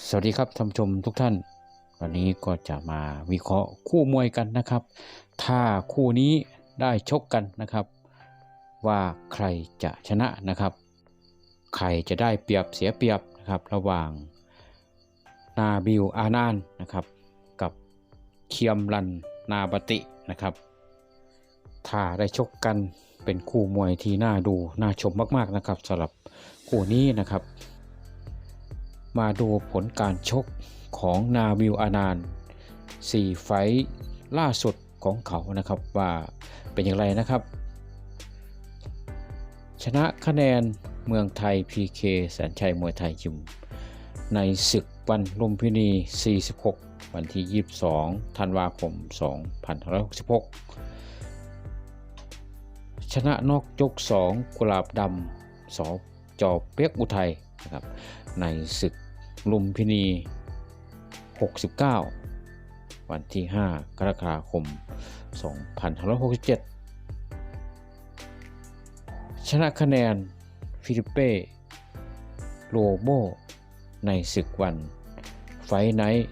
สวัสดีครับท่านชมทุกท่าน วันนี้ก็จะมาวิเคราะห์คู่มวยกันนะครับ ถ้าคู่นี้ได้ชกกันนะครับ ว่าใครจะชนะนะครับ ใครจะได้เปรียบเสียเปรียบนะครับ ระหว่างนาบิวอานานนะครับ กับเคียมรันนาบตินะครับ ถ้าได้ชกกันเป็นคู่มวยที่น่าดูน่าชมมากๆนะครับสำหรับคู่นี้นะครับ มาดูผลการชกของนาวิวอานาน4ไฟล่าสุดของเขานะครับว่าเป็นอย่างไรนะครับ ชนะคะแนนเมืองไทย PK แสนชัยมวยไทยยิม ในศึกวันลุมพินี 46 วันที่ 22 ธันวาคม 2566 ชนะนอกยก 2 กุหลาบดำสอจอเปียกอุทัยนะครับในศึก ลุมพินี 69 วันที่ 5 กรกฎาคม 2567 ชนะคะแนน ฟิลิปเป้โลโบในศึกวันไฟไนท์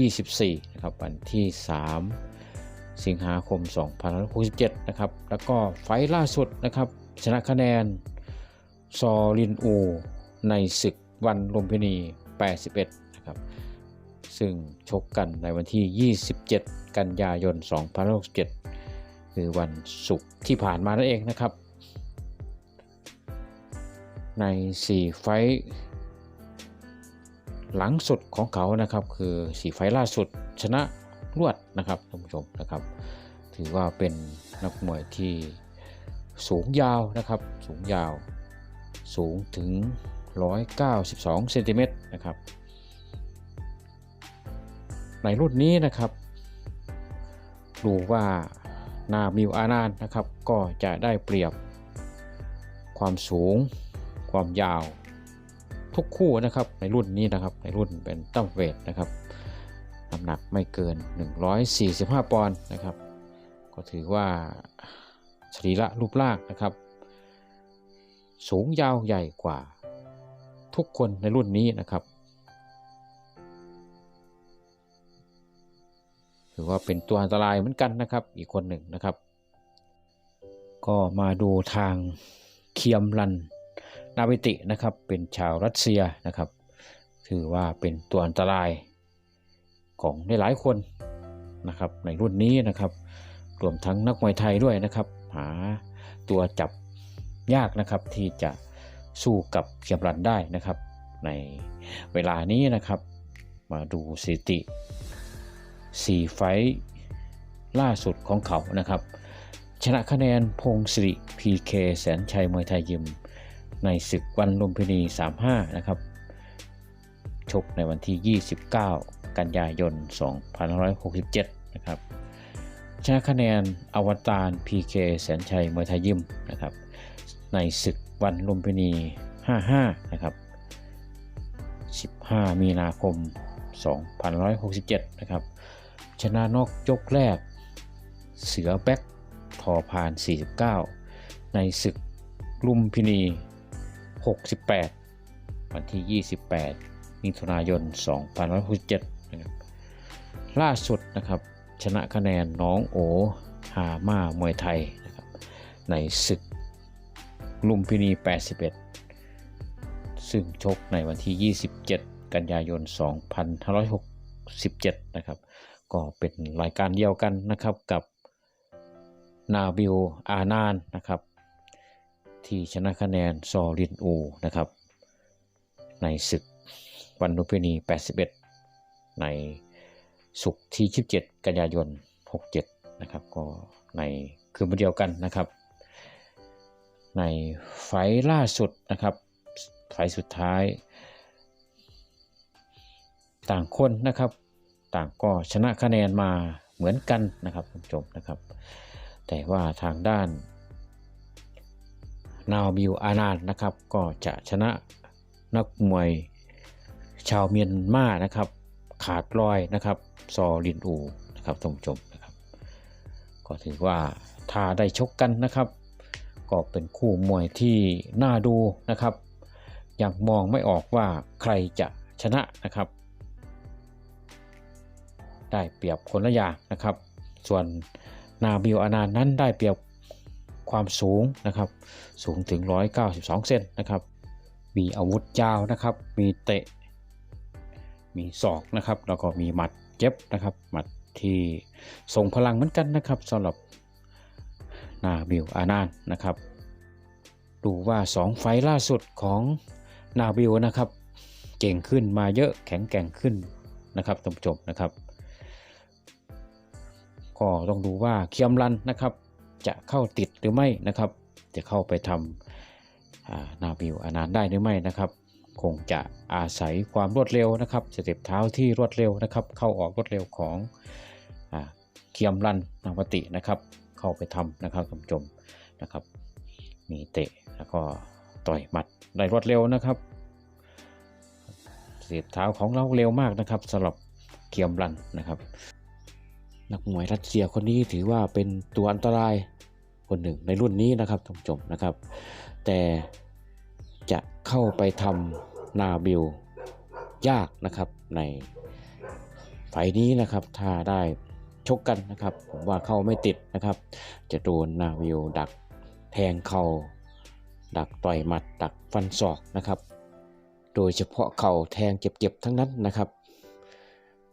24 นะครับ วันที่ 3 สิงหาคม 2567 นะครับ แล้วก็ไฟล์ล่าสุดนะครับ ชนะคะแนน ซอลินอู ในศึกวันลุมพินี 81 นะครับ ซึ่งชกกันในวันที่ 27 กันยายน 2567 คือวันศุกร์ที่ผ่านมานั่นเองนะครับ ใน 4 ไฟท์หลังสุดของเขานะครับคือ4ไฟท์ล่าสุดชนะรวดนะครับท่านผู้ชมนะครับ ถือว่าเป็นนักมวยที่สูงยาวนะครับ สูงยาวสูงถึง 192เซนติเมตรนะครับ ในรุ่นนี้นะครับ ดูว่านามิวอานานนะครับ ก็จะได้เปรียบ ความสูง ความยาว ทุกคู่นะครับ ในรุ่นนี้นะครับ ในรุ่นเป็นตั้มเวทนะครับ น้ำหนักไม่เกิน 145 ปอนด์นะครับ ก็ถือว่าสรีระรูปร่างนะครับ สูงยาวใหญ่กว่า ทุกคนในรุ่นนี้นะครับ ถือว่าเป็นตัวอันตรายเหมือนกันนะครับ อีกคนหนึ่งนะครับ ก็มาดูทางเคียมรันนาวิตินะครับ เป็นชาวรัสเซียนะครับ ถือว่าเป็นตัวอันตรายของหลายๆคนนะครับ ในรุ่นนี้นะครับ รวมทั้งนักมวยไทยด้วยนะครับ หาตัวจับยากนะครับที่จะ สู้กับเคียมรันได้นะครับ ในเวลานี้นะครับ มาดูสถิติ 4 ไฟล่าสุดของเขานะครับ ชนะคะแนนพงศิริ PK แสนชัยมวยไทยยิม ในศึกวันลุมพินี 35 นะครับ ชกในวันที่ 29 กันยายน 2567 นะครับชนะคะแนนอวตาร PK แสนชัยมวยไทยยิมนะครับ ในศึก วันลุมพินี 55 นะครับ 15 มีนาคม2567 นะครับ ชนะนอกยกแรก เสือแบ็กทอพาน 49 ในศึกลุมพินี 68 วันที่ 28 มิถุนายน2567 นะครับ ล่าสุดนะครับ ชนะคะแนนน้องโอหาม่ามวยไทยนะครับในศึก ลุมพินี 81 ซึ่งชกในวันที่ 27 กันยายน 2567 นะครับ ก็เป็นรายการเดียวกันนะครับกับนาบิลอานานนะครับ ที่ชนะคะแนนซอรินอูนะครับ ในศึกวันลุมพินี 81 ในศุกร์ที่ 27 กันยายน 67 นะครับ ก็ในคืนวันเดียวกันนะครับ ในไฟล่าสุดนะครับไฟสุดท้าย ต่างคนนะครับ ต่างก็ชนะคะแนนมาเหมือนกันนะครับคุณผู้ชมนะครับ แต่ว่าทางด้านนาวบิวอานานนะครับก็จะชนะนักมวยชาวเมียนมานะครับ ขาดลอยนะครับ ซอลินอูนะครับท่านผู้ชมนะครับ ก็ถือว่าถ้าได้ชกกันนะครับ ก็เป็นคู่มวยที่น่าดูนะครับยังมองไม่ออกว่าใครจะชนะนะครับ ได้เปรียบคนละอย่างนะครับ ส่วนนาบิวอานานนั้นได้เปรียบความสูงนะครับ สูงถึง 192 เซนนะครับ มีอาวุธยาวนะครับ มีเตะ มีศอกนะครับ แล้วก็มีหมัดเจ็บนะครับ หมัดที่ทรงพลังเหมือนกันนะครับสำหรับ นาบิวอานานนะครับ ดูว่า 2 ไฟล์ล่าสุดของนาบิวนะครับ เก่งขึ้นมาเยอะแข็งแกร่งขึ้นนะครับท่านผู้ชมนะครับ ก็ต้องดูว่าเคียมรันนะครับ จะเข้าติดหรือไม่นะครับ จะเข้าไปทำนาบิวอานานได้หรือไม่นะครับคงจะอาศัยความรวดเร็วนะครับสเต็ปเท้าที่รวดเร็วนะครับ เข้าออกรวดเร็วของอเคียมรันนาวตินะครับ เข้าไปทำนะครับท่านผู้ชมนะครับ มีเตะแล้วก็ต่อยหมัดได้รวดเร็วนะครับสเต็ปเท้าของเราเร็วมากนะครับสำหรับเคียมรันนะครับ นักมวยรัสเซียคนนี้ถือว่าเป็นตัวอันตรายคนหนึ่งในรุ่นนี้นะครับท่านผู้ชมนะครับ แต่จะเข้าไปทำนาบิลยากนะครับในไฟล์นี้นะครับถ้าได้ ชกกันนะครับ ผมว่าเข้าไม่ติดนะครับ จะโดนนาบิลดักแทงเข่าดักต่อยหมัดดักฟันศอกนะครับ โดยเฉพาะเข่าแทงเจ็บๆทั้งนั้นนะครับ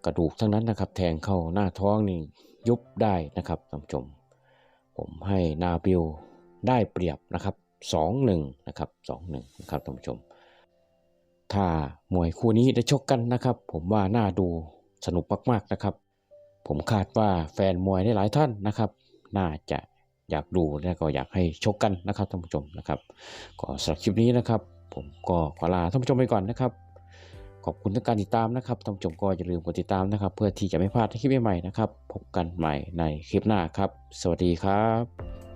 กระดูกทั้งนั้นนะครับ แทงเข้าหน้าท้องนี่ยุบได้นะครับท่านผู้ชม ผมให้นาบิลได้เปรียบนะครับ2-1นะครับ2-1นะครับท่านผู้ชม ถ้ามวยคู่นี้ได้ชกกันนะครับ ผมว่าน่าดูสนุกมากๆนะครับ ผมคาดว่าแฟนมวยได้หลายท่านนะครับ น่าจะอยากดูและก็อยากให้ชกกันนะครับท่านผู้ชมนะครับก็สำหรับคลิปนี้นะครับ ผมก็ขอลาท่านผู้ชมไปก่อนนะครับ ขอบคุณทุกการติดตามนะครับท่านผู้ชมก็อย่าลืมกดติดตามนะครับ เพื่อที่จะไม่พลาดคลิปใหม่ๆนะครับ พบกันใหม่ในคลิปหน้าครับ สวัสดีครับ